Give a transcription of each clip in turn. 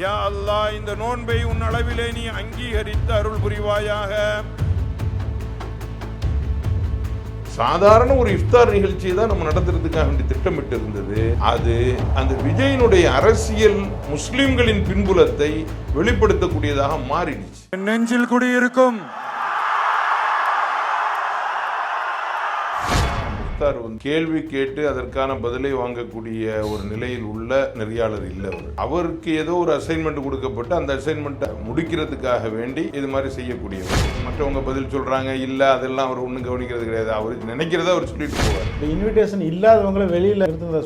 யா அல்லாஹ் இந்த நோன்பை உன் அளவிலே நீ அங்கீகரித்து அருள் புரிவாயாக. சாதாரண ஒரு இஃப்தார் நிகழ்ச்சியை தான் நம்ம நடத்துறதுக்காக வேண்டி திட்டமிட்டு இருந்தது. அது அந்த விஜயனுடைய அரசியல் முஸ்லிம்களின் பின்புலத்தை வெளிப்படுத்தக்கூடியதாக மாறிடுச்சு. நெஞ்சில் குடியிருக்கும் இஃப்தார் வந்து கேள்வி கேட்டு அதற்கான பதிலை வாங்கக்கூடிய ஒரு நிலையில் உள்ள நெறியாளர் இல்லை அவர். அவருக்கு ஏதோ ஒரு அசைன்மெண்ட் கொடுக்கப்பட்டு அந்த அசைன்மெண்ட்டை முடிக்கிறதுக்காக வேண்டி இது மாதிரி செய்யக்கூடியவர். மற்றவங்க பதில் சொல்றாங்க இல்ல அதெல்லாம் அவர் ஒன்றும் கவனிக்கிறது கிடையாது. அவர் நினைக்கிறத அவர் சொல்லிட்டு போவார். இந்த இன்விடேஷன் இல்லாதவங்கள வெளியில இருந்ததா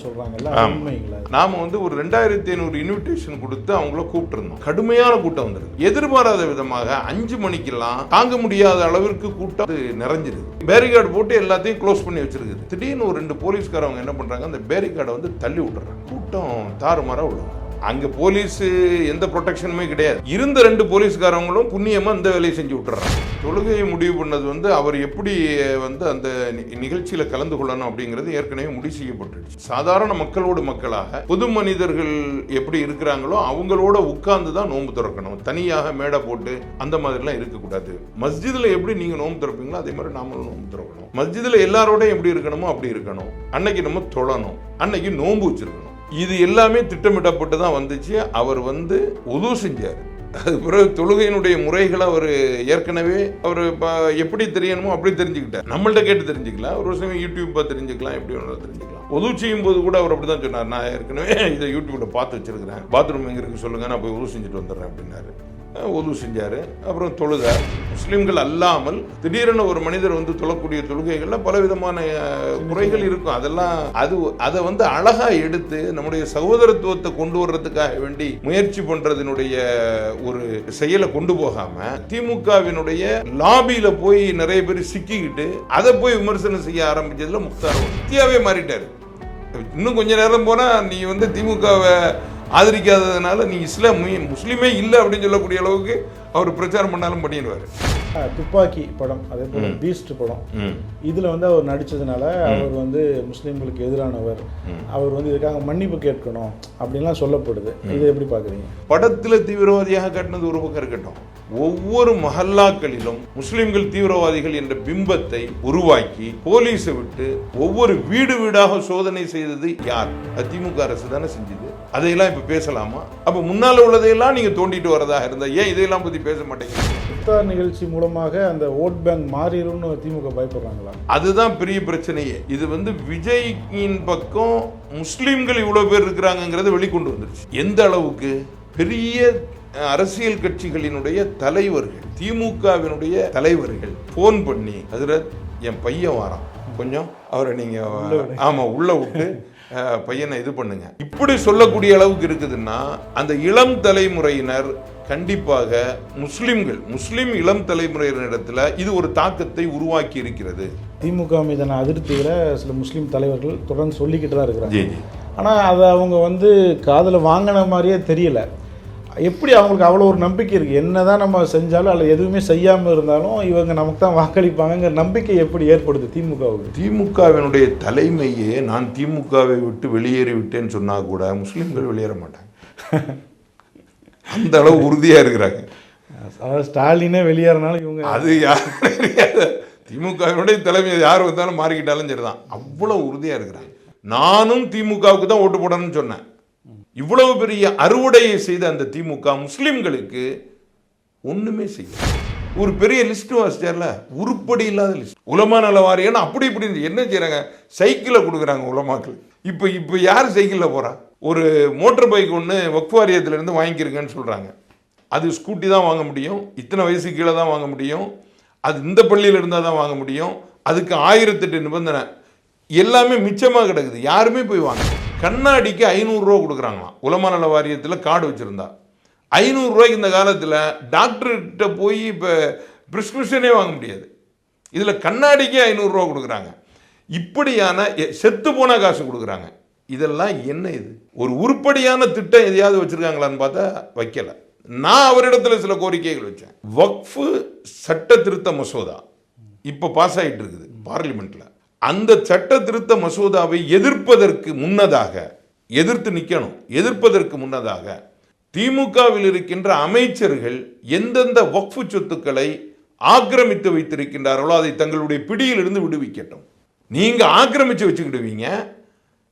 ஆமா. உண்மைங்களா? நாம வந்து ஒரு ரெண்டாயிரத்தி ஐநூறு இன்விடேஷன் கொடுத்து அவங்கள கூப்பிட்டுருந்தோம். கடுமையான கூட்டம் வந்திருக்கு எதிர்பாராத விதமாக அஞ்சு மணிக்கெல்லாம் தாங்க முடியாத அளவிற்கு கூட்டம் அது நிறைஞ்சிருக்கு பேரிகார்டு போட்டு எல்லாத்தையும் க்ளோஸ் பண்ணி வச்சிருக்குது. திடீர்னு ஒரு ரெண்டு போலீஸ்காரவங்க என்ன பண்றாங்க அந்த பேரிகார்டை வந்து தள்ளி விட்டுறாங்க. கூட்டம் தாறுமாறா விழும் அங்க போலீஸ் எந்த ப்ரொடெக்ஷனுமே கிடையாது. இருந்த ரெண்டு போலீஸ்காரங்களும் புண்ணியமா இந்த வேலையை செஞ்சு விட்டுறாங்க. தொழுகையை முடிவு பண்ணது வந்து அவர் எப்படி வந்து அந்த நி- நிகழ்ச்சியில கலந்து கொள்ளணும் அப்படிங்கிறது ஏற்கனவே முடிவு செய்யப்பட்டுடுச்சு. சாதாரண மக்களோடு மக்களாக பொது மனிதர்கள் எப்படி இருக்கிறாங்களோ அவங்களோட உட்கார்ந்து தான் நோன்பு திறக்கணும். தனியாக மேடை போட்டு அந்த மாதிரிலாம் இருக்கக்கூடாது. மஸ்ஜிதில் எப்படி நீங்க நோன்பு திறப்பீங்களோ அதே மாதிரி நாமளும் நோன்பு திறக்கணும். மஸ்ஜிதில் எல்லாரோடையும் எப்படி இருக்கணுமோ அப்படி இருக்கணும். அன்னைக்கு நம்ம தொழணும். அன்னைக்கு நோன்பு வச்சிருக்கணும். இது எல்லாமே திட்டமிடப்பட்டு தான் வந்துச்சு. அவர் வந்து உதவு செஞ்சார். அது பிறகு தொழுகையினுடைய முறைகளை அவர் ஏற்கனவே அவர் எப்படி தெரியணுமோ அப்படி தெரிஞ்சுக்கிட்டார். நம்மள்ட்ட கேட்டு தெரிஞ்சுக்கலாம். ஒரு சமயம் யூடியூப் பார்த்து தெரிஞ்சுக்கலாம். எப்படி வேணாலும் தெரிஞ்சுக்கலாம். உதவு செய்யும் போது கூட அவர் அப்படி தான் சொன்னார். நான் ஏற்கனவே இதை யூடியூப்ல பார்த்து வச்சிருக்கிறேன். பாத்ரூம் எங்க இருக்கு சொல்லுங்க. நான் போய் உதவு செஞ்சுட்டு வந்துடுறேன் அப்படின்னாரு. உதவு செஞ்சார். அப்புறம் தொழுதார் முஸ்லீம்கள் அல்லாமல் திடீரென ஒரு மனிதர் வந்து தொழக்கூடிய தொழுகைகளில் பலவிதமான முறைகள் இருக்கும். அதெல்லாம் அது அதை வந்து அழகாக எடுத்து நம்முடைய சகோதரத்துவத்தை கொண்டு வர்றதுக்காக வேண்டி முயற்சி பண்ணுறதுனுடைய ஒரு செயலை கொண்டு போகாம திமுகவினுடைய லாபியில் போய் நிறைய பேர் சிக்கிக்கிட்டு அதை போய் விமர்சனம் செய்ய ஆரம்பித்ததில் முக்தார் முக்தியாவே மாறிட்டாரு. இன்னும் கொஞ்ச நேரம் போனால் நீ வந்து திமுகவை ஆதரிக்காததுனால நீ இஸ்லாம் முஸ்லிமே இல்லை அப்படின்னு சொல்லக்கூடிய அளவுக்கு அவர் பிரச்சாரம் பண்ணாலும் பண்ணிடுவார். துப்பாக்கி படம் அதே போல பீஸ்ட் படம். இதுல வந்து அவர் நடிச்சதுனால அவர் வந்து முஸ்லிம்களுக்கு எதிரானவர். அவர் வந்து இதுக்காக மன்னிப்பு கேட்கணும் அப்படின்லாம் சொல்லப்படுது. இதை எப்படி பாக்குறீங்க படத்துல தீவிரவாதியாக காட்டினது ஒரு பக்கம் இருக்கட்டும். ஒவ்வொரு மஹல்லாக்களிலும் முஸ்லிம்கள் தீவிரவாதிகள் என்ற பிம்பத்தை உருவாக்கி போலீஸை விட்டு ஒவ்வொரு வீடு வீடாக சோதனை செய்தது யார்? அது திமுக அரசு தானே செஞ்சது. அதையெல்லாம் இப்ப பேசலாமா? அப்ப முன்னால உள்ளதையெல்லாம் நீங்க தோண்டிட்டு வரதாக இருந்தா ஏன் இதையெல்லாம் பத்தி பேச மாட்டேங்கிறீங்க? இஃப்தார் நிகழ்ச்சி மூலமாக அந்த ஓட் பேங்க் மாறிடும்னு திமுக பயப்படுறாங்களா? அதுதான் பெரிய பிரச்சனையே. இது வந்து விஜய்யின் பக்கம் முஸ்லிம்கள் இவ்வளவு பேர் இருக்கிறாங்கங்கிறத வெளிக்கொண்டு வந்துருச்சு. எந்த அளவுக்கு? பெரிய அரசியல் கட்சிகளினுடைய தலைவர்கள் திமுகவினுடைய தலைவர்கள் ஃபோன் பண்ணி ஹசரத் என் பையன் வாரான். கொஞ்சம் அவரை நீங்க ஆமா உள்ள விட்டு பையனை இது பண்ணுங்க. இப்படி சொல்லக்கூடிய அளவுக்கு இருக்குதுன்னா அந்த இளம் தலைமுறையினர் கண்டிப்பாக முஸ்லிம்கள் முஸ்லிம் இளம் தலைமுறையினரிடத்துல இது ஒரு தாக்கத்தை உருவாக்கி இருக்கிறது. திமுக மீதான அதிருப்திகளை சில முஸ்லீம் தலைவர்கள் தொடர்ந்து சொல்லிக்கிட்டு தான் இருக்கிறாங்க. ஆனால் அதை அவங்க வந்து காதில் வாங்கின மாதிரியே தெரியல. எப்படி அவங்களுக்கு அவ்வளோ ஒரு நம்பிக்கை இருக்குது என்ன தான் நம்ம செஞ்சாலும் அல்ல எதுவுமே செய்யாமல் இருந்தாலும் இவங்க நமக்கு தான் வாக்களிப்பாங்கங்கிற நம்பிக்கை எப்படி ஏற்படுது திமுகவுக்கு? திமுகவினுடைய தலைமையே நான் திமுகவை விட்டு வெளியேறி விட்டேன்னு சொன்னா கூட முஸ்லிம்கள் வெளியேற மாட்டாங்க. அந்த அளவு உறுதியா இருக்கிறாங்க. அதாவது ஸ்டாலினே வெளியேறினாலும் இவங்க அது யாரும் தெரியாது. திமுகவினுடைய தலைமை யார் வந்தாலும் மாறிக்கிட்டாலும் சரிதான். அவ்வளவு உறுதியா இருக்கிறாங்க. நானும் திமுகவுக்கு தான் ஓட்டு போடணும்னு சொன்னேன். இவ்வளவு பெரிய அறுவடையை செய்த அந்த திமுக முஸ்லிம்களுக்கு ஒண்ணுமே செய்யல. ஒரு பெரிய லிஸ்ட் வாசிச்சார்ல உருப்படி இல்லாத லிஸ்ட். உலமா நல வாரியம்னு அப்படி இப்படி என்ன செய்கிறாங்க சைக்கிளை கொடுக்குறாங்க உலமாக்கள். இப்போ இப்போ யார் சைக்கிளில் போறா? ஒரு மோட்டர் பைக் ஒன்று வக்வாரியத்துலேருந்து வாரியத்துல இருந்து சொல்றாங்க. அது ஸ்கூட்டி தான் வாங்க முடியும். இத்தனை வயசு கீழே தான் வாங்க முடியும். அது இந்த பள்ளியில் இருந்தால் தான் வாங்க முடியும். அதுக்கு ஆயிரத்தெட்டு நிபந்தனை. எல்லாமே மிச்சமாக கிடக்குது. யாருமே போய் வாங்க கண்ணாடிக்கு ஐநூறுரூவா கொடுக்குறாங்களாம். உலமா நல வாரியத்தில் கார்டு வச்சுருந்தா. ஐநூறுரூவாய்க்கு இந்த காலத்தில் டாக்டர்கிட்ட போய் இப்போ ப்ரிஸ்கிரிப்ஷனே வாங்க முடியாது. இதில் கண்ணாடிக்கே ஐநூறுரூவா கொடுக்குறாங்க. இப்படியான எ- செத்து போன காசு கொடுக்குறாங்க. இதெல்லாம் என்ன இது? ஒரு உருப்படியான திட்டம் எதையாவது வச்சுருக்காங்களான்னு பார்த்தா வைக்கலை. நான் அவரிடத்தில் சில கோரிக்கைகள் வச்சேன். வக்ஃபு சட்ட திருத்த மசோதா இப்போ பாஸ் ஆகிட்டு இருக்குது பார்லிமெண்ட்டில் அந்த சட்ட திருத்த மசோதாவை எதிர்ப்பதற்கு முன்னதாக எதிர்த்து நிற்கணும் எதிர்ப்பதற்கு முன்னதாக திமுகவில் இருக்கின்ற அமைச்சர்கள் எந்தெந்த வக்ஃபு சொத்துக்களை ஆக்கிரமித்து வைத்திருக்கின்றார்களோ அதை தங்களுடைய பிடியிலிருந்து விடுவிக்கட்டும். நீங்கள் ஆக்கிரமித்து வச்சுக்கிடுவீங்க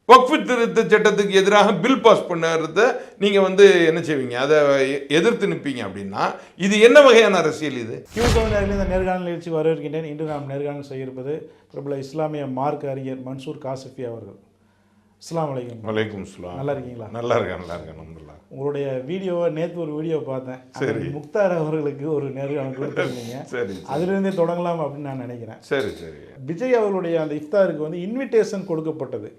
வக்ஃபு திருத்த சட்டத்துக்கு எதிராக பில் பாஸ் பண்ணுறத நீங்கள் வந்து என்ன செய்வீங்க? அதை எ- எதிர்த்து நிற்பீங்க அப்படின்னா இது என்ன வகையான அரசியல் இது? கியூசோனில் இந்த நேர்காணல் நிகழ்ச்சி வரவேற்கின்றேன். இன்று நாம் நேர்காணல் செய்யிருப்பது பிரபல இஸ்லாமிய மார்க் அறிஞர் மன்சூர் காசிஃபி அவர்கள். அஸ்ஸலாமு அலைக்கும். வலைக்கும் சலாம் நல்லா இருக்கீங்களா? நல்லா இருக்கேன் நல்லா இருக்கேன் அல்ஹம்துலில்லாஹ். உங்களுடைய வீடியோவை நேற்று ஒரு வீடியோ பார்த்தேன். அதில் முக்தார் அவர்களுக்கு ஒரு நேர்காணல் கொடுத்துருந்தீங்க. சரி அதிலிருந்தே தொடங்கலாம் அப்படின்னு நான் நினைக்கிறேன். சரி சரி. விஜய் அவர்களுடைய அந்த இஃப்தாருக்கு வந்து இன்விடேஷன் கொடுக்கப்பட்டது.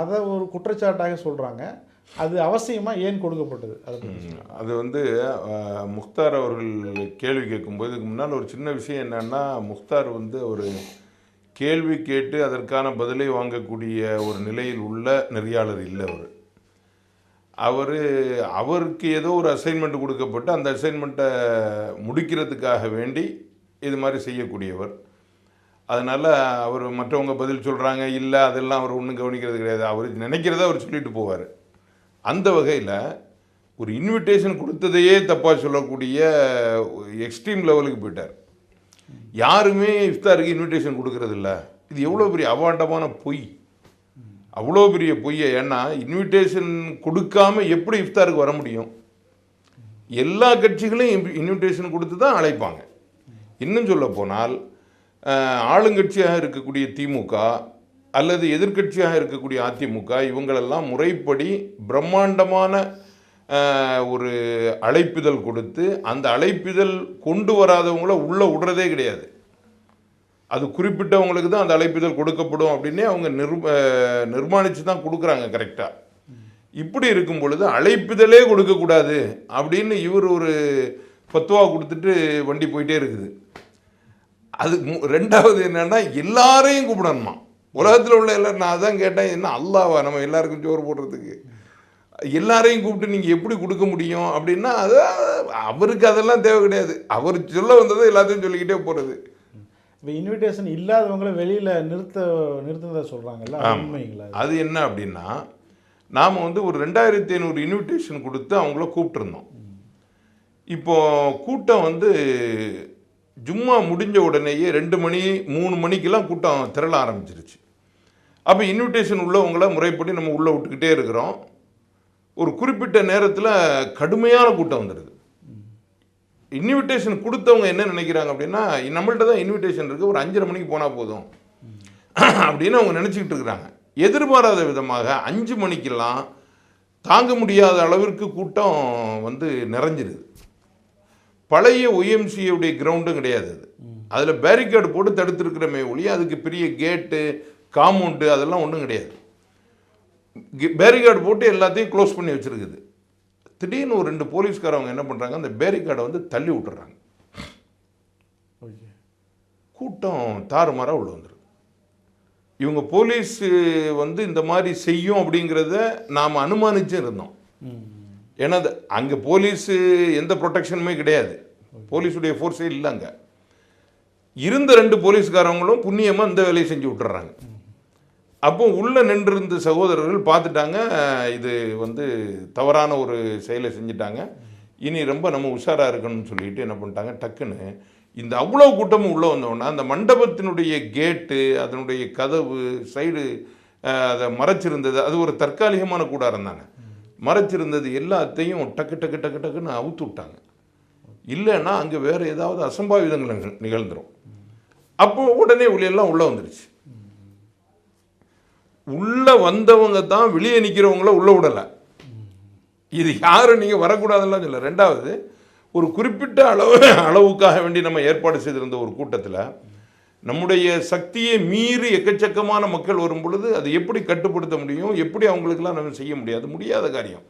அதை ஒரு குற்றச்சாட்டாக சொல்றாங்க. அது அவசியமா ஏன் கொடுக்கப்பட்டது? அதை வந்து முக்தார் அவர்கள் கேள்வி கேட்கும்போது இதுக்கு முன்னால் ஒரு சின்ன விஷயம் என்னன்னா முக்தார் வந்து ஒரு கேள்வி கேட்டு அதற்கான பதிலை வாங்கக்கூடிய ஒரு நிலையில் உள்ள நெறியாளர் இல்லை அவர். அவர் அவருக்கு ஏதோ ஒரு அசைன்மெண்ட் கொடுக்கப்பட்டு அந்த அசைன்மெண்ட்டை முடிக்கிறதுக்காக வேண்டி இது மாதிரி செய்யக்கூடியவர். அதனால் அவர் மற்றவங்க பதில் சொல்கிறாங்க இல்லை அதெல்லாம் அவர் ஒன்றும் கவனிக்கிறது கிடையாது. அவர் நினைக்கிறத அவர் சொல்லிட்டு போவார். அந்த வகையில் ஒரு இன்விடேஷன் கொடுத்ததையே தப்பாக சொல்லக்கூடிய எக்ஸ்ட்ரீம் லெவலுக்கு போயிட்டார். யாருமே இஃப்தாருக்கு இன்விடேஷன் கொடுக்கறதில்ல. இது எவ்வளோ பெரிய அவாண்டமான பொய். அவ்வளோ பெரிய பொய்யை ஏன்னா இன்விடேஷன் கொடுக்காம எப்படி இஃப்தாருக்கு வர முடியும்? எல்லா கட்சிகளையும் இன்விடேஷன் கொடுத்து தான் அழைப்பாங்க. இன்னும் சொல்ல போனால் ஆளுங்கட்சியாக இருக்கக்கூடிய திமுக அல்லது எதிர்க்கட்சியாக இருக்கக்கூடிய அதிமுக இவங்களெல்லாம் முறைப்படி பிரம்மாண்டமான ஒரு அழைப்பிதழ் கொடுத்து அந்த அழைப்பிதழ் கொண்டு வராதவங்கள உள்ளே விடுறதே கிடையாது. அது குறிப்பிட்டவங்களுக்கு தான் அந்த அழைப்பிதழ் கொடுக்கப்படும் அப்படின்னே அவங்க நிர் நிர்மாணித்து தான் கொடுக்குறாங்க கரெக்டாக இப்படி இருக்கும் பொழுது அழைப்பிதழே கொடுக்கக்கூடாது அப்படின்னு இவர் ஒரு பத்துவா கொடுத்துட்டு வண்டி போயிட்டே இருக்குது. அது மு- ரெண்டாவது என்னென்னா எல்லாரையும் கூப்பிடணுமா? உலகத்தில் உள்ள எல்லாரும் நான் அதான் கேட்டேன் என்ன அல்லாவா? நம்ம எல்லாருக்கும் ஜோறு போடுறதுக்கு. எல்லாரையும் கூப்பிட்டு நீங்கள் எப்படி கொடுக்க முடியும் அப்படின்னா அது அவருக்கு அதெல்லாம் தேவை கிடையாது. அவர் சொல்ல வந்ததை எல்லாத்தையும் சொல்லிக்கிட்டே போகிறது இப்போ இன்விடேஷன் இல்லாதவங்கள வெளியில நிறுத்த நிறுத்தினதா சொல்றாங்கல்ல அது உண்மைங்களா அது என்ன அப்படின்னா நாம் வந்து ஒரு ரெண்டாயிரத்தி ஐநூறு இன்விடேஷன் கொடுத்து அவங்கள கூப்பிட்டுருந்தோம். இப்போ கூட்டம் வந்து ஜும்மா முடிஞ்ச உடனேயே ரெண்டு மணி மூணு மணிக்கெல்லாம் கூட்டம் திரள ஆரம்பிச்சிருச்சு. அப்போ இன்விடேஷன் உள்ளவங்கள முறைப்படி நம்ம உள்ளே விட்டுக்கிட்டே இருக்கிறோம். ஒரு குறிப்பிட்ட நேரத்தில் கடுமையான கூட்டம் வந்துடுது. இன்விடேஷன் கொடுத்தவங்க என்ன நினைக்கிறாங்க அப்படின்னா நம்மள்ட்ட தான் இன்விடேஷன் இருக்குது ஒரு அஞ்சரை மணிக்கு போனால் போதும். அப்படின்னு அவங்க நினச்சிக்கிட்டு இருக்கிறாங்க. எதிர்பாராத விதமாக அஞ்சு மணிக்கெல்லாம் தாங்க முடியாத அளவிற்கு கூட்டம் வந்து நிறைஞ்சிருது. பழைய ஒய்எம்சியுடைய கிரவுண்டும் கிடையாது அது. அதில் பேரிகேடு போட்டு தடுத்துருக்கிறமே ஒழிய அதுக்கு பெரிய கேட்டு காம்பவுண்டு அதெல்லாம் ஒன்றும் கிடையாது. பேரிகார்டு போட்டு எல்லாத்தையும் க்ளோஸ் பண்ணி வச்சிருக்குது. திடீர்னு ஒரு ரெண்டு போலீஸ்காரவங்க என்ன பண்ணுறாங்க அந்த பேரிகார்டை வந்து தள்ளி விட்டுறாங்க. கூட்டம் தாறுமாறாக உள்ள வந்துடும் இவங்க போலீஸ் வந்து இந்த மாதிரி செய்யும் அப்படிங்கிறத நாம் அனுமானிச்சு இருந்தோம். ஏன்னா அது அங்கே போலீஸு எந்த ப்ரொடெக்ஷனுமே கிடையாது. போலீஸுடைய ஃபோர்ஸே இல்லை அங்கே. இருந்த ரெண்டு போலீஸ்காரவங்களும் புண்ணியமாக இந்த வேலையை செஞ்சு விட்டுறாங்க. அப்போ உள்ளே நின்றிருந்த சகோதரர்கள் பார்த்துட்டாங்க. இது வந்து தவறான ஒரு செயலை செஞ்சுட்டாங்க. இனி ரொம்ப நம்ம உஷாராக இருக்கணும்னு சொல்லிட்டு என்ன பண்ணிட்டாங்க? டக்குன்னு இந்த அவ்வளோ கூட்டமும் உள்ளே வந்தோடனே அந்த மண்டபத்தினுடைய கேட்டு அதனுடைய கதவு சைடு அதை மறைச்சிருந்தது. அது ஒரு தற்காலிகமான கூடாரம் தானே. மறைச்சிருந்தது எல்லாத்தையும் டக்கு டக்கு டக்கு டக்குன்னு அவுத்து விட்டாங்க. இல்லைன்னா அங்கே வேறு ஏதாவது அசம்பாவிதங்கள் நிகழ்- நிகழ்ந்துரும். அப்போ உடனே உள்ளெல்லாம் உள்ளே வந்துருச்சு. உள்ளே வந்தவங்க தான் வெளியே நிற்கிறவங்கள உள்ளே விடலை. இது யாரும் நீங்கள் வரக்கூடாதுலாம் சொல்ல ரெண்டாவது ஒரு குறிப்பிட்ட அளவு அளவுக்காக வேண்டி நம்ம ஏற்பாடு செய்திருந்த ஒரு கூட்டத்தில் நம்முடைய சக்தியை மீறி எக்கச்சக்கமான மக்கள் வரும் பொழுது அது எப்படி கட்டுப்படுத்த முடியும்? எப்படி அவங்களுக்கெல்லாம் நம்ம செய்ய முடியாது முடியாத காரியம்.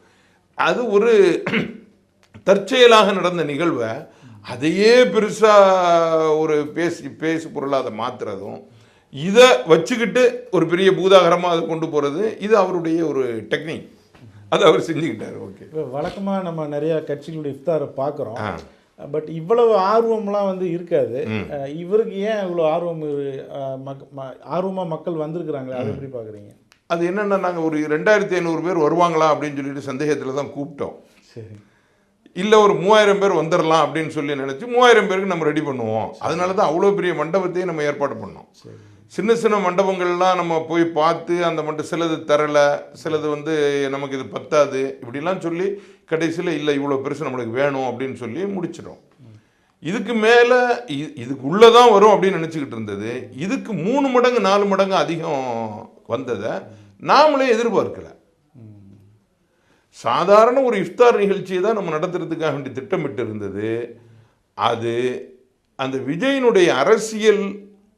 அது ஒரு தற்செயலாக நடந்த நிகழ்வை அதையே பெருசாக ஒரு பேசி பேசு பொருளாக அதை மாற்றுறதும் இதை வச்சுக்கிட்டு ஒரு பெரிய பூதாகரமாக அதை கொண்டு போகிறது இது அவருடைய ஒரு டெக்னிக் அதை அவர் செஞ்சுக்கிட்டார் ஓகே இப்போ வழக்கமாக நம்ம நிறைய கட்சிகளுடைய இஃப்தாரை பார்க்குறோம் பட் இவ்வளவு ஆர்வம்லாம் வந்து இருக்காது. இவருக்கு ஏன் இவ்வளோ ஆர்வம் மக்- ம- ஆர்வமா மக்கள் வந்திருக்கிறாங்களே அதை எப்படி பார்க்குறீங்க அது என்னென்னா நாங்கள் ஒரு ரெண்டாயிரத்தி ஐநூறு பேர் வருவாங்களா அப்படின்னு சொல்லிட்டு சந்தேகத்தில் தான் கூப்பிட்டோம். சரி. இல்லை ஒரு மூவாயிரம் பேர் வந்துடலாம் அப்படின்னு சொல்லி நினச்சி மூவாயிரம் பேருக்கு நம்ம ரெடி பண்ணுவோம். அதனால தான் அவ்வளோ பெரிய மண்டபத்தையும் நம்ம ஏற்பாடு பண்ணோம். சரி. சின்ன சின்ன மண்டபங்கள்லாம் நம்ம போய் பார்த்து அந்த மட்டும் சிலது தரலை சிலது வந்து நமக்கு இது பத்தாது. இப்படிலாம் சொல்லி கடைசியில் இல்லை இவ்வளோ பெருசு நம்மளுக்கு வேணும் அப்படின்னு சொல்லி முடிச்சிடும் இதுக்கு மேலே இதுக்கு உள்ளே தான் வரும் அப்படின்னு நினச்சிக்கிட்டு இருந்தது. இதுக்கு மூணு மடங்கு நாலு மடங்கு அதிகம் வந்ததை நாமளே எதிர்பார்க்கல. சாதாரண ஒரு இஃப்தார் நிகழ்ச்சியை தான் நம்ம நடத்துறதுக்காக வேண்டி திட்டமிட்டு இருந்தது. அது அந்த விஜயினுடைய அரசியல்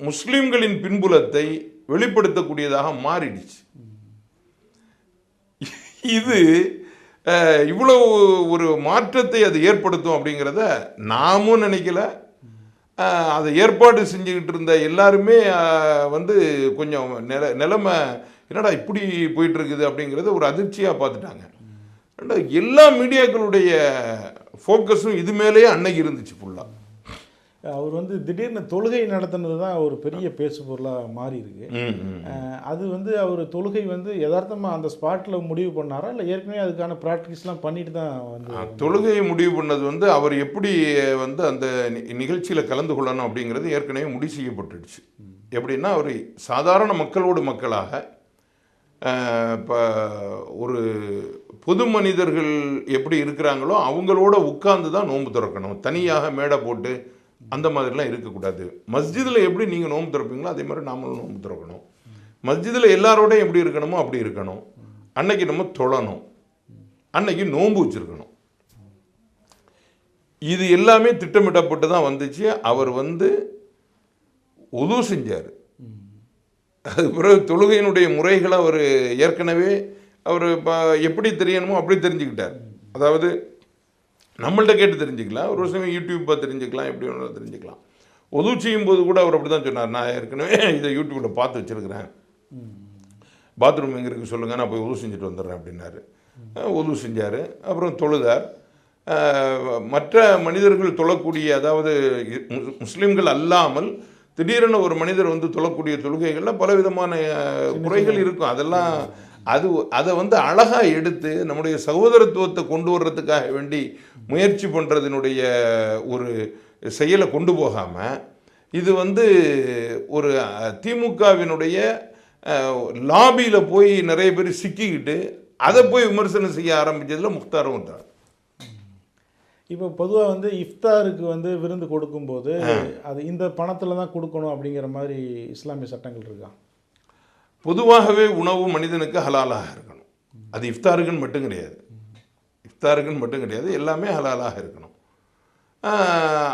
முஸ்லீம்களின் பின்புலத்தை வெளிப்படுத்தக்கூடியதாக மாறிடுச்சு. இது இவ்வளோ இவ்வளவு ஒரு மாற்றத்தை அது ஏற்படுத்தும் அப்படிங்கிறத நாமும் நினைக்கல. அதை ஏற்பாடு செஞ்சுக்கிட்டு இருந்த எல்லாருமே வந்து கொஞ்சம் நில நிலைமை என்னடா இப்படி போயிட்டுருக்குது அப்படிங்கிறத ஒரு அதிர்ச்சியாக பார்த்துட்டாங்க. ரெண்டாவது எல்லா மீடியாக்களுடைய ஃபோக்கஸும் இது மேலேயே அன்னைக்கு இருந்துச்சு ஃபுல்லாக அவர் வந்து திடீர்னு தொழுகை நடத்தினது தான் ஒரு பெரிய பேசு பொருளாக மாறி இருக்கு அது வந்து அவர் தொழுகை வந்து யதார்த்தமாக அந்த ஸ்பாட்டில் முடிவு பண்ணாரா? இல்லை ஏற்கனவே அதுக்கான ப்ராக்டிஸ்லாம் பண்ணிட்டு தான் வந்து தொழுகையை முடிவு பண்ணது வந்து அவர் எப்படி வந்து அந்த நிகழ்ச்சியில கலந்து கொள்ளணும் அப்படிங்கிறது ஏற்கனவே முடிவு செய்யப்பட்டுடுச்சு. எப்படின்னா அவர் சாதாரண மக்களோடு மக்களாக இப்போ ஒரு பொது மனிதர்கள் எப்படி இருக்கிறாங்களோ அவங்களோட உட்கார்ந்து தான் நோன்பு திறக்கணும். தனியாக மேடை போட்டு அந்த மாதிரிலாம் இருக்கக்கூடாது. மஸ்ஜிதில் எப்படி நீங்கள் நோன்பு திறப்பீங்களோ அதே மாதிரி நாமளும் நோன்பு திறக்கணும். மஸ்ஜிதில் எல்லாரோடையும் எப்படி இருக்கணுமோ அப்படி இருக்கணும். அன்னைக்கு நம்ம தொழணும். அன்னைக்கு நோன்பு வச்சிருக்கணும். இது எல்லாமே திட்டமிடப்பட்டு தான் வந்துச்சு. அவர் வந்து உது செஞ்சார். அது பிறகு தொழுகையினுடைய முறைகளை அவர் ஏற்கனவே அவர் இப்போ எப்படி தெரியணுமோ அப்படி தெரிஞ்சுக்கிட்டார். அதாவது நம்மள்ட்ட கேட்டு தெரிஞ்சுக்கலாம். ஒரு சமயம் யூடியூப் பார்த்து தெரிஞ்சுக்கலாம் எப்படி வேணாலும் தெரிஞ்சுக்கலாம். உது செய்யும்போது கூட அவர் அப்படி தான் சொன்னார். நான் ஏற்கனவே இதை யூடியூப்பில் பார்த்து வச்சுருக்கிறேன். பாத்ரூம் எங்கே இருக்குது சொல்லுங்கள் நான் போய் உதவு செஞ்சுட்டு வந்துடுறேன் அப்படின்னாரு. உதவு செஞ்சார். அப்புறம் தொழுதார். மற்ற மனிதர்கள் தொழக்கூடிய அதாவது முஸ்லிம்கள் அல்லாமல் திடீரென ஒரு மனிதர் வந்து தொழக்கூடிய தொழுகைகளில் பலவிதமான குறைகள் இருக்கும். அதெல்லாம் அது அதை வந்து அழகாக எடுத்து நம்முடைய சகோதரத்துவத்தை கொண்டு வர்றதுக்காக வேண்டி முயற்சி பண்ணுறதுனுடைய ஒரு செயலை கொண்டு போகாமல் இது வந்து ஒரு திமுகவினுடைய லாபியில் போய் நிறைய பேர் சிக்கிக்கிட்டு அதை போய் விமர்சனம் செய்ய ஆரம்பிச்சதுல முக்தாரும் வந்தார். இப்போ பொதுவாக வந்து இஃப்தாருக்கு வந்து விருந்து கொடுக்கும்போது அது இந்த பணத்தில் தான் கொடுக்கணும் அப்படிங்கிற மாதிரி இஸ்லாமிய சட்டங்கள் இருக்கா? பொதுவாகவே உணவு மனிதனுக்கு ஹலாலாக இருக்கணும். அது இஃப்தாருக்குன்னு மட்டும் கிடையாது. இஃப்தாருக்குன்னு மட்டும் கிடையாது. எல்லாமே ஹலாலாக இருக்கணும்.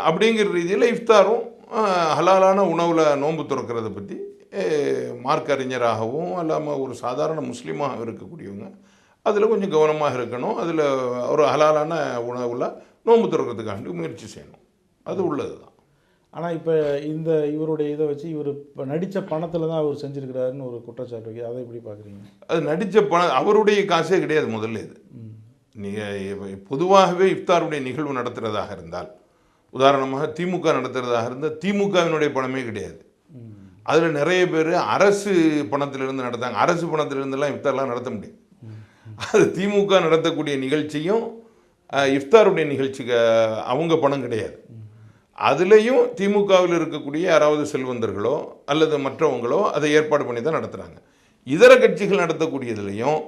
அப்படிங்கிற ரீதியில் இஃப்தாரும் ஹலாலான உணவில் நோன்பு துறக்கிறத பற்றி மார்க் அறிஞராகவும் அல்லாமல் ஒரு சாதாரண முஸ்லீமாக இருக்கக்கூடியவங்க அதில் கொஞ்சம் கவனமாக இருக்கணும். அதில் ஒரு ஹலாலான உணவில் நோன்பு துறக்கிறதுக்காண்டி முயற்சி செய்யணும். அது உள்ளது தான் ஆனால் இப்போ இந்த இவருடைய இதை வச்சு இவர் இப்போ நடித்த பணத்தில் தான் அவர் செஞ்சுருக்கிறாருன்னு ஒரு குற்றச்சாட்டு வைக்குது அதை எப்படி பார்க்குறீங்க அது நடித்த பணம் அவருடைய காசே கிடையாது முதல்ல இது. நீங்கள் பொதுவாகவே இஃப்தாருடைய நிகழ்வு நடத்துகிறதாக இருந்தால் உதாரணமாக திமுக நடத்துகிறதாக இருந்தால் திமுகவினுடைய பணமே கிடையாது. அதில் நிறைய பேர் அரசு பணத்திலிருந்து நடத்தாங்க அரசு பணத்திலிருந்தெல்லாம் இஃப்தார்லாம் நடத்த முடியும் அது திமுக நடத்தக்கூடிய நிகழ்ச்சியும் இஃப்தாருடைய நிகழ்ச்சிக்கு அவங்க பணம் கிடையாது. அதுலேயும் திமுகவில் இருக்கக்கூடிய யாராவது செல்வந்தர்களோ அல்லது மற்றவங்களோ அதை ஏற்பாடு பண்ணி தான் நடத்துகிறாங்க இதர கட்சிகள் நடத்தக்கூடியதுலேயும்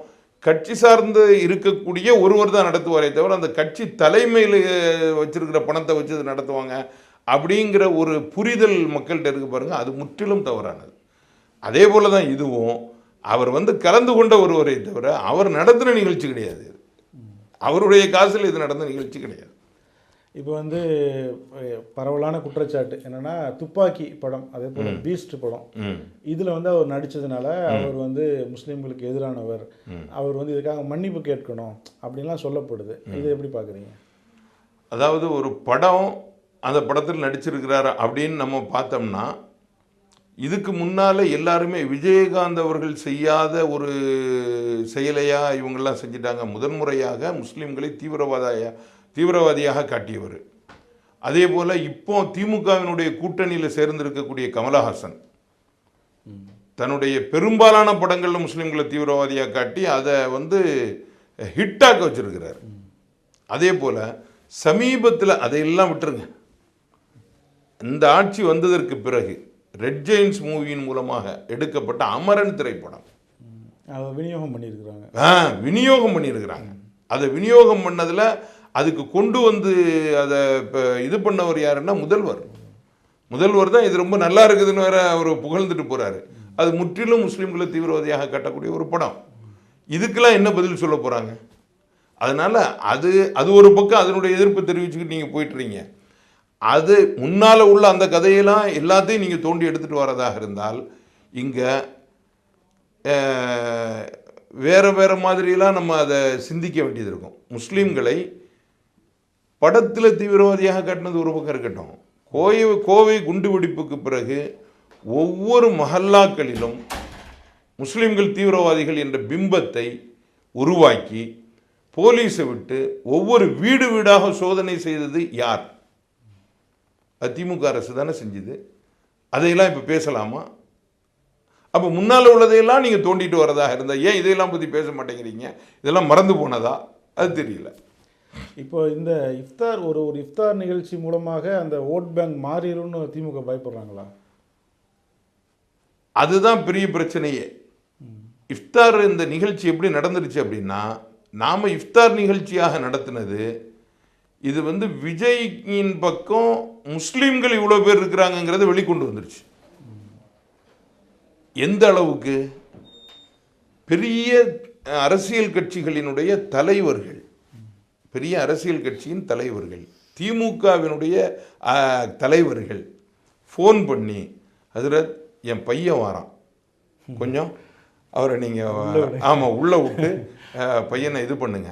கட்சி சார்ந்து இருக்கக்கூடிய ஒருவர் தான் நடத்துவாரே தவிர அந்த கட்சி தலைமையில் வச்சுருக்கிற பணத்தை வச்சு அதை நடத்துவாங்க அப்படிங்கிற ஒரு புரிதல் மக்கள்கிட்ட இருக்கு பாருங்கள் அது முற்றிலும் தவறானது. அதே போல தான் இதுவும் அவர் வந்து கலந்து கொண்ட ஒருவரை தவிர அவர் நடத்தின நிகழ்ச்சி கிடையாது இது. அவருடைய காசில் இது நடந்த நிகழ்ச்சி கிடையாது. இப்போ வந்து பரவலான குற்றச்சாட்டு. என்னன்னா துப்பாக்கி படம் அதே போல் பீஸ்ட் படம். இதில் வந்து அவர் நடித்ததுனால அவர் வந்து முஸ்லீம்களுக்கு எதிரானவர். அவர் வந்து இதுக்காக மன்னிப்பு கேட்கணும் அப்படின்லாம் சொல்லப்படுது. இதை எப்படி பார்க்குறீங்க? அதாவது ஒரு படம் அந்த படத்தில் நடிச்சிருக்கிறாரு அப்படின்னு நம்ம பார்த்தோம்னா இதுக்கு முன்னால் எல்லாருமே விஜயகாந்த் அவர்கள் செய்யாத ஒரு செயலையா இவங்கெல்லாம் செஞ்சிட்டாங்க. முதன்முறையாக முஸ்லீம்களை தீவிரவாதிய தீவிரவாதியாக காட்டியவர். அதே போல் இப்போ திமுகவினுடைய கூட்டணியில் சேர்ந்திருக்கக்கூடிய கமலஹாசன். தன்னுடைய பெரும்பாலான படங்களில் முஸ்லீம்களை தீவிரவாதியாக காட்டி அதை வந்து ஹிட்டாக்க வச்சிருக்கிறார். அதே போல் சமீபத்தில் அதையெல்லாம் விட்டுருங்க. இந்த ஆட்சி வந்ததற்கு பிறகு ரெட் ஜெயின்ஸ் மூவியின் மூலமாக எடுக்கப்பட்ட அமரன் திரைப்படம். அதை விநியோகம் பண்ணியிருக்கிறாங்க. ஆ விநியோகம் பண்ணியிருக்கிறாங்க. அதை விநியோகம் பண்ணதில் அதுக்கு கொண்டு வந்து அதை இப்போ இது பண்ணவர் யாருன்னா முதல்வர். முதல்வர் தான் இது ரொம்ப நல்லா இருக்குதுன்னு வேற அவர் புகழ்ந்துட்டு போறாரு. அது முற்றிலும் முஸ்லீம்களை தீவிரவாதியாக கட்டக்கூடிய ஒரு படம். இதுக்கெல்லாம் என்ன பதில் சொல்ல போறாங்க? அதனால அது அது ஒரு பக்கம் அதனுடைய எதிர்ப்பு தெரிவிச்சுக்கிட்டு நீங்கள் போயிட்டுறீங்க. அது முன்னால் உள்ள அந்த கதையெல்லாம் எல்லாத்தையும் நீங்கள் தோண்டி எடுத்துகிட்டு வரதாக இருந்தால் இங்கே வேறு வேறு மாதிரியெல்லாம் நம்ம அதை சிந்திக்க வேண்டியது இருக்கும். முஸ்லீம்களை படத்தில் தீவிரவாதியாக காட்டினது ஒரு பக்கம் இருக்கட்டும். கோவை கோவை குண்டுவெடிப்புக்கு பிறகு ஒவ்வொரு மஹல்லாக்களிலும் முஸ்லீம்கள் தீவிரவாதிகள் என்ற பிம்பத்தை உருவாக்கி போலீஸை விட்டு ஒவ்வொரு வீடு வீடாக சோதனை செய்தது யார்? அதிமுக திமுக அரசு தானே செஞ்சுது. அதையெல்லாம் இப்போ பேசலாமா? அப்போ முன்னால் உள்ளதையெல்லாம் நீங்கள் தோண்டிட்டு வரதாக இருந்தால் ஏன் இதையெல்லாம் பற்றி பேச மாட்டேங்கிறீங்க? இதெல்லாம் மறந்து போனதா? அது தெரியல. இப்போ இந்த இஃப்தார் ஒரு ஒரு இஃப்தார் நிகழ்ச்சி மூலமாக அந்த ஓட் பேங்க் மாறிடும்னு திமுக பயப்படுறாங்களா? அதுதான் பெரிய பிரச்சனையே. இஃப்தார் இந்த நிகழ்ச்சி எப்படி நடந்துருச்சு அப்படின்னா நாம் இஃப்தார் நிகழ்ச்சியாக நடத்தினது இது வந்து விஜய்யின் பக்கம் முஸ்லீம்கள் இவ்வளோ பேர் இருக்கிறாங்கங்கிறத வெளிக்கொண்டு வந்துருச்சு. எந்த அளவுக்கு? பெரிய அரசியல் கட்சிகளினுடைய தலைவர்கள் பெரிய அரசியல் கட்சியின் தலைவர்கள் திமுகவினுடைய தலைவர்கள் ஃபோன் பண்ணி ஹசரத் என் பையன் வாரான். கொஞ்சம் அவரை நீங்கள் ஆமாம் உள்ளே விட்டு பையனை இது பண்ணுங்க.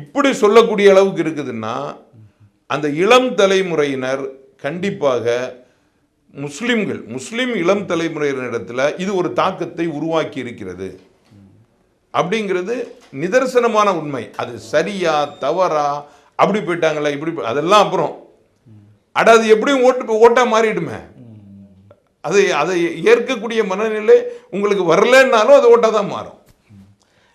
இப்படி சொல்லக்கூடிய அளவுக்கு இருக்குதுன்னா அந்த இளம் தலைமுறையினர் கண்டிப்பாக முஸ்லிம்கள் முஸ்லிம் இளம் தலைமுறையினரிடத்தில் இது ஒரு தாக்கத்தை உருவாக்கி இருக்கிறது. அப்படிங்கிறது நிதர்சனமான உண்மை. அது சரியா தவறா அப்படி போயிட்டாங்களா இப்படி அதெல்லாம் அப்புறம். அட அது எப்படியும் ஓட்டு ஓட்டா மாறிடுமே. அதை அதை ஏற்கக்கூடிய மனநிலை உங்களுக்கு வரலன்னாலும் அது ஓட்டா தான் மாறும்.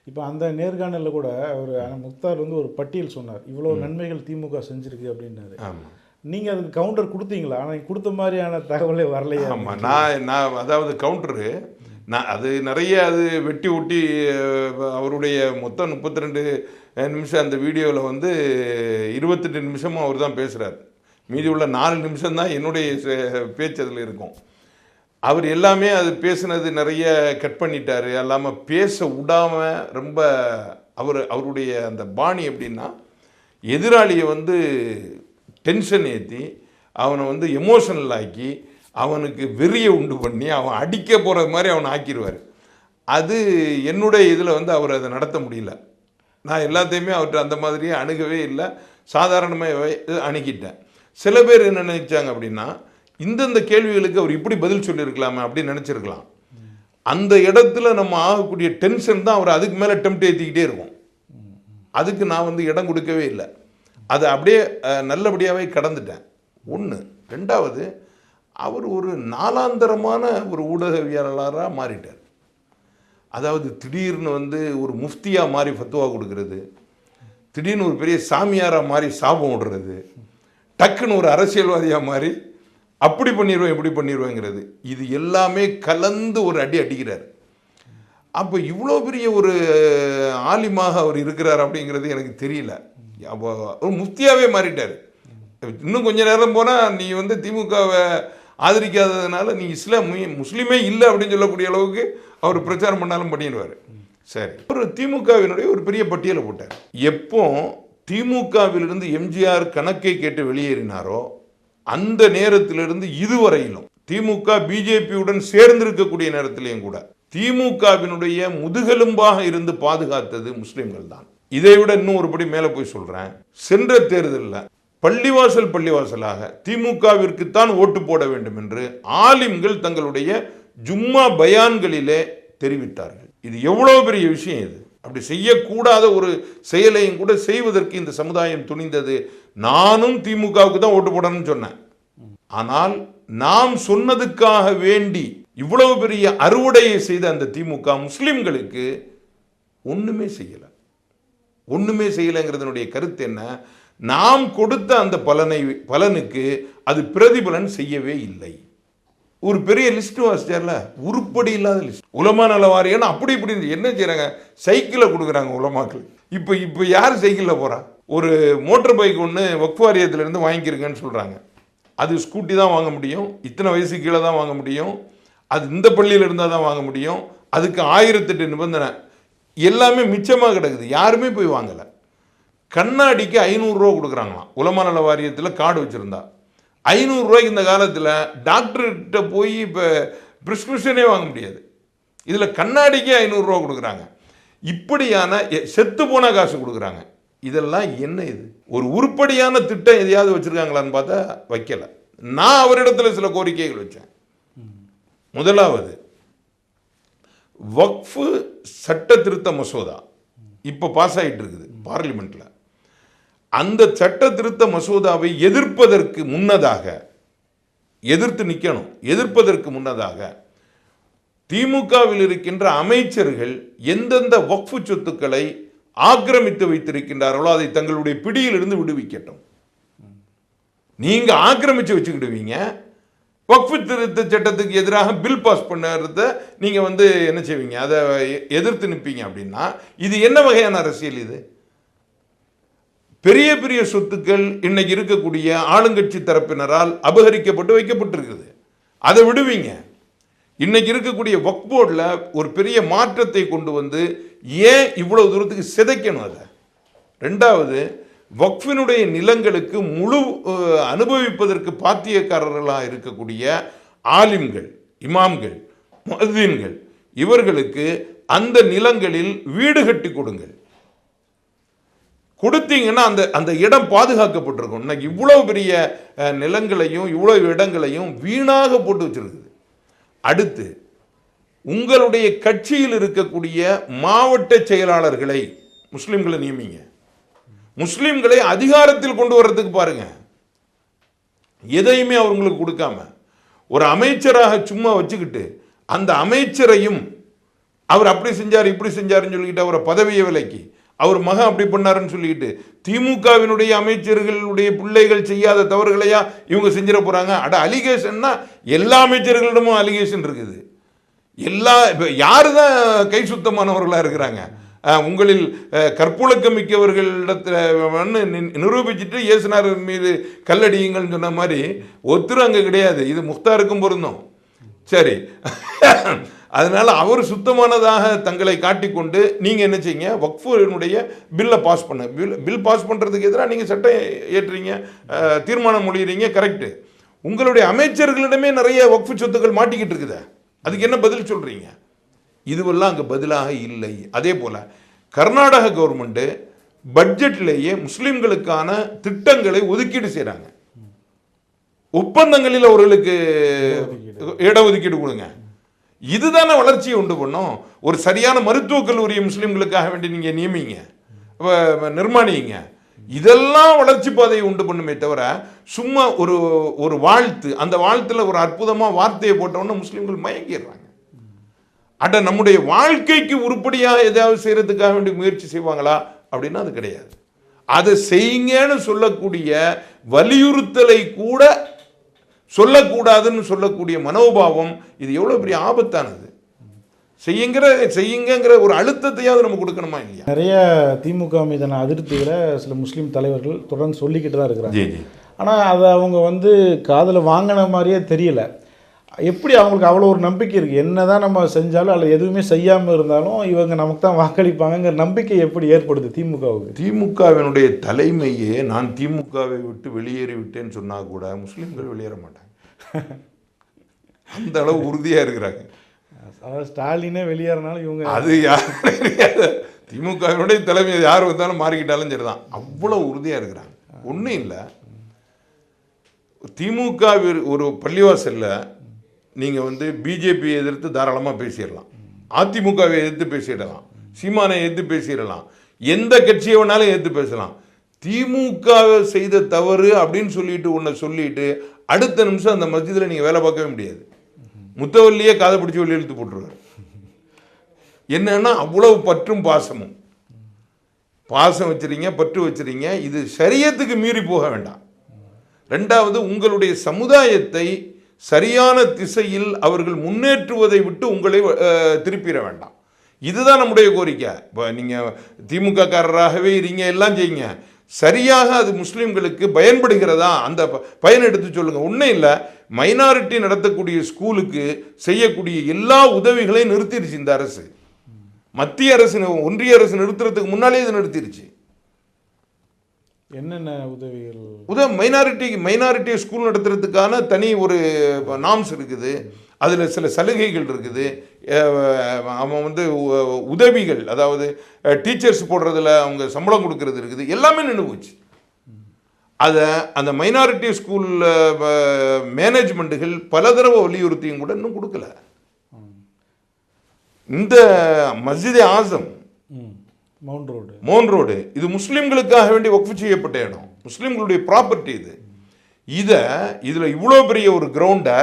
இப்போ அந்த நேர்காணலில் கூட ஒரு முக்தார் வந்து ஒரு பட்டியல் சொன்னார். இவ்வளோ நன்மைகள் திமுக செஞ்சிருக்கு அப்படின்னாரு. நீங்கள் அதுக்கு கவுண்டர் கொடுத்தீங்களா? ஆனால் கொடுத்த மாதிரியான தகவலே வரலையா ஆமாம் நான் நான் அதாவது கவுண்டரு நான் அது நிறைய அது வெட்டி ஒட்டி அவருடைய மொத்தம் முப்பத்தி ரெண்டு நிமிஷம் அந்த வீடியோவில் வந்து இருபத்தெட்டு நிமிஷமும் அவர் தான் பேசுகிறார் மீதி உள்ள நாலு நிமிஷம் தான் என்னுடைய பேச்சு அதில் இருக்கும். அவர் எல்லாமே அது பேசுனது நிறைய கட் பண்ணிட்டார். அல்லாமல் பேச விடாமல் ரொம்ப அவர் அவருடைய அந்த பாணி எப்படின்னா எதிராளியை வந்து டென்ஷன் ஏற்றி அவனை வந்து எமோஷனல் ஆக்கி அவனுக்கு வெறியை உண்டு பண்ணி அவன் அடிக்க போகிறது மாதிரி அவனை ஆக்கிடுவார் அது என்னுடைய இதில் வந்து அவர் அதை நடத்த முடியல. நான் எல்லாத்தையுமே அவர்கிட்ட அந்த மாதிரியே அணுகவே இல்லை. சாதாரணமாக அணுகிட்டேன். சில பேர் என்ன நினைச்சாங்க அப்படின்னா இந்தந்த கேள்விகளுக்கு அவர் இப்படி பதில் சொல்லியிருக்கலாமே அப்படின்னு நினச்சிருக்கலாம். அந்த இடத்துல நம்ம ஆகக்கூடிய டென்ஷன் தான் அவர் அதுக்கு மேலே டெம்ட் ஏற்றிக்கிட்டே இருக்கும். அதுக்கு நான் வந்து இடம் கொடுக்கவே இல்லை. அதை அப்படியே நல்லபடியாகவே கடந்துட்டேன். ஒன்று ரெண்டாவது அவர் ஒரு நாலாந்தரமான ஒரு ஊடகவியலாளராக மாறிட்டார். அதாவது திடீர்னு வந்து ஒரு முஃப்தியாக மாறி ஃபத்துவா கொடுக்கறது திடீர்னு ஒரு பெரிய சாமியாராக மாறி சாபம் விடுறது டக்குன்னு ஒரு அரசியல்வாதியாக மாறி அப்படி பண்ணிடுவேன் இப்படி பண்ணிடுவேங்கிறது இது எல்லாமே கலந்து ஒரு அடி அடிக்கிறார். அப்போ இவ்வளோ பெரிய ஒரு ஆலிமாக அவர் இருக்கிறார் அப்படிங்கிறது எனக்கு தெரியல. அப்போ ஒரு முஃப்தியாகவே மாறிட்டார். இன்னும் கொஞ்ச நேரம் போனால் நீ வந்து திமுகவை ஆதரிக்காததுனால நீ இஸ்லாம் முஸ்லீமே இல்லை அப்படின்னு சொல்லக்கூடிய அளவுக்கு அவர் பிரச்சாரம் பண்ணாலும் பண்ணிடுவார். சரி. ஒரு திமுகவினுடைய ஒரு பெரிய பட்டியலை போட்டார். எப்போ திமுகவிலிருந்து எம்ஜிஆர் கணக்கை கேட்டு வெளியேறினாரோ அந்த நேரத்திலிருந்து இதுவரையிலும் திமுக பிஜேபியுடன் சேர்ந்திருக்கக்கூடிய நேரத்திலையும் கூட திமுகவினுடைய முதுகெலும்பாக இருந்து பாதுகாத்தது முஸ்லிம்கள் தான் இதை விட இன்னும் ஒரு படி மேலே போய் சொல்கிறேன் சென்ற தேர்தலில் பள்ளிவாசல் பள்ளிவாசலாக திமுகவிற்குத்தான் ஓட்டு போட வேண்டும் என்று ஆலிம்கள் தங்களுடைய ஜும்மா பயான்களிலே தெரிவித்தார்கள். இது எவ்வளவு பெரிய விஷயம் இது. அப்படி செய்யக்கூடாத ஒரு செயலையும் கூட செய்வதற்கு இந்த சமுதாயம் துணிந்தது. நானும் திமுகவுக்கு தான் ஓட்டு போடணும்னு சொன்னேன். ஆனால் நாம் சொன்னதுக்காக வேண்டி இவ்வளவு பெரிய அறுவடையை செய்த அந்த திமுக முஸ்லிம்களுக்கு ஒன்றுமே செய்யலை. ஒன்றுமே செய்யலைங்கிறதுனுடைய கருத்து என்ன? நாம் கொடுத்த அந்த பலனை பலனுக்கு அது பிரதிபலன் செய்யவே இல்லை. ஒரு பெரிய லிஸ்ட் வாசிச்சார்ல? உருப்படி இல்லாத லிஸ்ட். உலமா நல வாரியன்னு அப்படி இப்படி என்ன செய்கிறாங்க சைக்கிளை கொடுக்குறாங்க உலமாக்கள். இப்போ இப்போ யார் சைக்கிளில் போறா? ஒரு மோட்டர் பைக் ஒன்று வக்ஃப் வாரியத்திலேருந்து வாங்கியிருக்கேன்னு சொல்கிறாங்க அது ஸ்கூட்டி தான் வாங்க முடியும். இத்தனை வயசு கீழே தான் வாங்க முடியும். அது இந்த பள்ளியில் இருந்தால் தான் வாங்க முடியும். அதுக்கு ஆயிரத்தெட்டு நிபந்தனை. எல்லாமே மிச்சமாக கிடக்குது. யாருமே போய் வாங்கலை. கண்ணாடிக்கு ஐநூறுரூவா கொடுக்குறாங்களாம். உலமா நல வாரியத்தில் கார்டு வச்சுருந்தா. ஐநூறுரூவாய்க்கு இந்த காலத்தில் டாக்டர்கிட்ட போய் இப்போ ப்ரிஸ்கிரிப்ஷனே வாங்க முடியாது. இதில் கண்ணாடிக்கே ஐநூறுரூவா கொடுக்குறாங்க. இப்படியான எ- செத்து போன காசு கொடுக்குறாங்க. இதெல்லாம் என்ன இது? ஒரு உருப்படியான திட்டம் எதையாவது வச்சுருக்காங்களான்னு பார்த்தா வைக்கலை. நான் அவரிடத்தில் சில கோரிக்கைகள் வச்சேன். முதலாவது வக்ஃபு சட்ட திருத்த மசோதா. இப்போ பாஸ் ஆகிட்டு இருக்குது பார்லிமெண்ட்டில் அந்த சட்ட திருத்த மசோதாவை எதிர்ப்பதற்கு முன்னதாக எதிர்த்து நிற்கணும் எதிர்ப்பதற்கு முன்னதாக திமுகவில் இருக்கின்ற அமைச்சர்கள் எந்தெந்த வக்ஃபு சொத்துக்களை ஆக்கிரமித்து வைத்திருக்கின்றார்களோ அதை தங்களுடைய பிடியிலிருந்து விடுவிக்கட்டும். நீங்க ஆக்கிரமிச்சு வச்சுக்கிடுவீங்க. வக்ஃபு திருத்த சட்டத்துக்கு எதிராக பில் பாஸ் பண்ணுறத நீங்க வந்து என்ன செய்வீங்க? அதை எதிர்த்து நிற்பீங்க அப்படின்னா இது என்ன வகையான அரசியல் இது? பெரிய பெரிய சொத்துக்கள் இன்னைக்கு இருக்கக்கூடிய ஆளுங்கட்சி தரப்பினரால் அபகரிக்கப்பட்டு வைக்கப்பட்டிருக்குது அதை விடுவீங்க. இன்னைக்கு இருக்கக்கூடிய வக் போர்டில் ஒரு பெரிய மாற்றத்தை கொண்டு வந்து ஏன் இவ்வளவு தூரத்துக்கு சிதைக்கணும் அதை? ரெண்டாவது வக்ஃபினுடைய நிலங்களுக்கு முழு அனுபவிப்பதற்கு பாத்தியக்காரர்களாக இருக்கக்கூடிய ஆலிம்கள் இமாம்கள் மதீன்கள் இவர்களுக்கு அந்த நிலங்களில் வீடு கட்டி கொடுங்கள். கொடுத்தீங்கன்னா அந்த அந்த இடம் பாதுகாக்கப்பட்டிருக்கும். இன்னைக்கு இவ்வளவு பெரிய நிலங்களையும் இவ்வளவு இடங்களையும் வீணாக போட்டு வச்சிருக்குது. அடுத்து உங்களுடைய கட்சியில் இருக்கக்கூடிய மாவட்ட செயலாளர்களை முஸ்லிம்களை நியமிங்க. முஸ்லிம்களை அதிகாரத்தில் கொண்டு வர்றதுக்கு பாருங்க. எதையுமே அவங்களுக்கு கொடுக்காம ஒரு அமைச்சராக சும்மா வச்சுக்கிட்டு அந்த அமைச்சரையும் அவர் அப்படி செஞ்சார் இப்படி செஞ்சாருன்னு சொல்லிக்கிட்டு அவரை பதவியை விலைக்கு அவர் மகன் அப்படி பண்ணாருன்னு சொல்லிக்கிட்டு திமுகவினுடைய அமைச்சர்களுடைய பிள்ளைகள் செய்யாத தவறுகளையா இவங்க செஞ்சிட போகிறாங்க அட அலிகேஷன்னா எல்லா அமைச்சர்களிடமும் அலிகேஷன் இருக்குது. எல்லா இப்போ யாரு தான் கை சுத்தமானவர்களாக இருக்கிறாங்க? உங்களில் கற்பூலக்கம் கற்புழக்கம் மிக்கவர்களிடத்துல வந்து நிரூபிச்சுட்டு இயேசுனார் மீது கல்லடியுங்கள்னு சொன்ன மாதிரி ஒத்துரும் அங்கே கிடையாது. இது முக்தாருக்கும் பொருந்தும். சரி. அதனால அவர் சுத்தமானதாக தங்களை காட்டிக்கொண்டு நீங்க என்ன செய்யுங்க வக்ஃபுனுடைய பில்லை பாஸ் பண்ண. பில் பில் பாஸ் பண்றதுக்கு எதிராக நீங்க சட்டம் ஏற்றுறீங்க தீர்மானம் மொழிகிறீங்க கரெக்ட் உங்களுடைய அமைச்சர்களிடமே நிறைய வக்ஃபு சொத்துக்கள் மாட்டிக்கிட்டு இருக்குதே. அதுக்கு என்ன பதில் சொல்றீங்க? இதுவெல்லாம் அங்கே பதிலாக இல்லை. அதே போல கர்நாடக கவர்மெண்ட்டு பட்ஜெட்லேயே முஸ்லிம்களுக்கான திட்டங்களை ஒதுக்கீடு செய்கிறாங்க ஒப்பந்தங்களில் அவர்களுக்கு இடஒதுக்கீடு கொடுங்க. இதுதானே வளர்ச்சியை உண்டு பண்ணும். ஒரு சரியான மருத்துவக் கல்லூரியை முஸ்லீம்களுக்காக வேண்டி நீங்கள் நியமிங்க. வ- நிர்மாணிங்க. இதெல்லாம் வளர்ச்சி பாதையை உண்டு பண்ணுமே தவிர சும்மா ஒரு ஒரு வாழ்த்து அந்த வாழ்த்துல ஒரு அற்புதமாக வார்த்தையை போட்டவுடனே முஸ்லீம்கள் மயங்கிடுறாங்க. அட நம்முடைய வாழ்க்கைக்கு உருப்படியாக ஏதாவது செய்கிறதுக்காக வேண்டி முயற்சி செய்வாங்களா? அப்படின்னா அது கிடையாது. அதை செய்யுங்கன்னு சொல்லக்கூடிய வலியுறுத்தலை கூட சொல்லக்கூடாதுன்னு சொல்லக்கூடிய மனோபாவம் இது எவ்வளவு பெரிய ஆபத்தானது? செய்யுங்கிற செய்யுங்கிற ஒரு அழுத்தத்தையாவது நம்ம கொடுக்கணுமா இல்லையா? நிறைய திமுக மீதான அதிருப்திகளை சில முஸ்லீம் தலைவர்கள் தொடர்ந்து சொல்லிக்கிட்டு தான் இருக்கிறாங்க. ஆனால் அதை அவங்க வந்து காதில் வாங்கின மாதிரியே தெரியல. எப்படி அவங்களுக்கு அவ்வளோ ஒரு நம்பிக்கை இருக்குது என்ன தான் நம்ம செஞ்சாலும் அல்லது எதுவுமே செய்யாமல் இருந்தாலும் இவங்க நமக்கு தான் வாக்களிப்பாங்கங்கிற நம்பிக்கை எப்படி ஏற்படுது திமுகவுக்கு? திமுகவினுடைய தலைமையே நான் திமுகவை விட்டு வெளியேறி விட்டேன்னு சொன்னா கூட முஸ்லிம்கள் வெளியேற மாட்டாங்க. அந்த அளவு உறுதியா இருக்கிறாங்க. அதாவது ஸ்டாலினே வெளியேறினாலும் இவங்க அது யார் திமுகவினுடைய தலைமை யார் வந்தாலும் மாறிக்கிட்டாலும் சரிதான். அவ்வளோ உறுதியாக இருக்கிறாங்க. ஒன்றும் இல்லை. திமுக ஒரு பள்ளிவாசல்ல நீங்கள் வந்து பிஜேபி எதிர்த்து தாராளமாக பேசிடலாம். அதிமுகவை எதிர்த்து பேசிடலாம். சீமானை எதிர்த்து பேசிடலாம். எந்த கட்சியை வேணாலும் எதிர்த்து பேசலாம். திமுக செய்த தவறு அப்படின்னு சொல்லிட்டு உன்னை சொல்லிட்டு அடுத்த நிமிஷம் அந்த மஸ்ஜிதில் நீங்கள் வேலை பார்க்கவே முடியாது. முத்தவல்லியே காதை பிடிச்சி வெளியே இழுத்து போட்டுருவார். என்னன்னா அவ்வளவு பற்றும் பாசமும். பாசம் வச்சுறீங்க பற்று வச்சுறீங்க இது சரியத்துக்கு மீறி போக வேண்டாம். ரெண்டாவது உங்களுடைய சமுதாயத்தை சரியான திசையில் அவர்கள் முன்னேற்றுவதை விட்டு உங்களை திருப்பிட வேண்டாம். இதுதான் நம்முடைய கோரிக்கை. இப்போ நீங்கள் திமுக காரராகவே இருங்க எல்லாம் செய்யுங்க. சரியாக அது முஸ்லீம்களுக்கு பயன்படுகிறதா? அந்த பயன் எடுத்து சொல்லுங்க. ஒன்றும் இல்லை மைனாரிட்டி நடத்தக்கூடிய ஸ்கூலுக்கு செய்யக்கூடிய எல்லா உதவிகளையும் நிறுத்திடுச்சு இந்த அரசு. மத்திய அரசு ஒன்றிய அரசு நிறுத்துறதுக்கு முன்னாலே இது நிறுத்திடுச்சு என்னென்ன உதவிகள்? உத மைனாரிட்டி மைனாரிட்டி ஸ்கூல் நடத்துறதுக்கான தனி ஒரு நாம்ஸ் இருக்குது. அதில் சில சலுகைகள் இருக்குது. அவன் வந்து உதவிகள் அதாவது டீச்சர்ஸ் போடுறதுல அவங்க சம்பளம் கொடுக்கறது இருக்குது. எல்லாமே நின்று போச்சு. அதை அந்த மைனாரிட்டி ஸ்கூல் மேனேஜ்மெண்ட்டுகள் பல தடவை வலியுறுத்தியும் கூட இன்னும் கொடுக்கல. இந்த மஸ்ஜிதே ஆசம் ம். Mount Road. மோன் ரோடு இது முஸ்லிம்களுக்காக வேண்டி வக்ஃபு செய்யப்பட்ட இடம். முஸ்லிம்களுடைய ப்ராப்பர்ட்டி இது. இதை இதில் இவ்வளோ பெரிய ஒரு கிரவுண்டை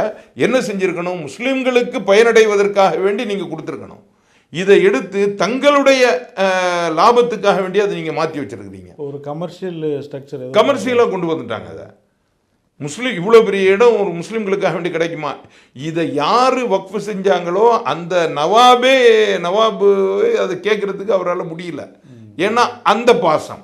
என்ன செஞ்சிருக்கணும்? முஸ்லிம்களுக்கு பயனடைவதற்காக வேண்டி நீங்கள் கொடுத்துருக்கணும். இதை எடுத்து தங்களுடைய லாபத்துக்காக வேண்டி அதை நீங்கள் மாற்றி வச்சிருக்கிறீங்க. ஒரு கமர்ஷியல் ஸ்ட்ரக்சர் கமர்ஷியலாக கொண்டு வந்துட்டாங்க அதை. முஸ்லீம் இவ்வளோ பெரிய இடம் ஒரு முஸ்லீம்களுக்காக வேண்டி கிடைக்குமா? இதை யார் வக்ஃபு செஞ்சாங்களோ அந்த நவாபே நவாபு அதை கேட்கறதுக்கு அவரால் முடியல. ஏன்னா அந்த பாசம்.